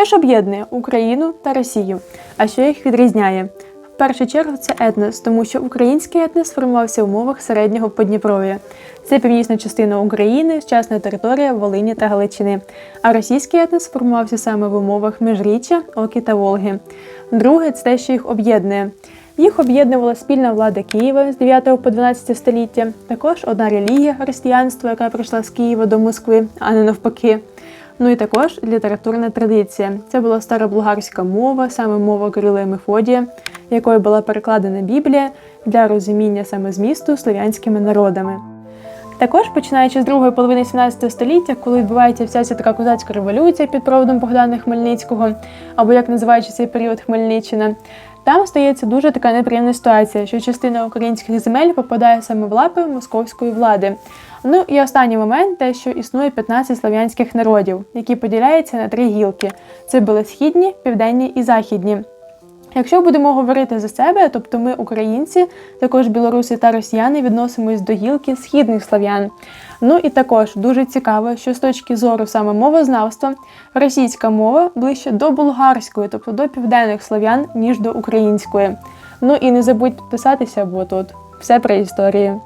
Що ж об'єднує Україну та Росію? А що їх відрізняє? В першу чергу це етнос, тому що український етнос сформувався в умовах середнього Подніпров'я. Це північна частина України, сучасна територія Волині та Галичини. А російський етнос сформувався саме в умовах Межріччя, Оки та Волги. Друге це те, що їх об'єднує. Їх об'єднувала спільна влада Києва з 9 по 12 століття, також одна релігія християнство, яка прийшла з Києва до Москви, а не навпаки. Ну і також літературна традиція. Це була старобулгарська мова, саме мова Кирила і Мефодія, якою була перекладена Біблія для розуміння саме змісту слов'янськими народами. Також починаючи з другої половини 17 століття, коли відбувається вся ця така козацька революція під проводом Богдана Хмельницького, або як називаючи цей період Хмельниччина, там стається дуже така неприємна ситуація, що частина українських земель попадає саме в лапи московської влади. Ну і останній момент те, що існує 15 слов'янських народів, які поділяються на три гілки: це були східні, південні і західні. Якщо будемо говорити за себе, тобто ми, українці, також білоруси та росіяни, відносимось до гілки східних слав'ян. Ну і також дуже цікаво, що з точки зору саме мовознавства, російська мова ближче до болгарської, тобто до південних слав'ян, ніж до української. Ну і не забудь підписатися, бо тут все про історію.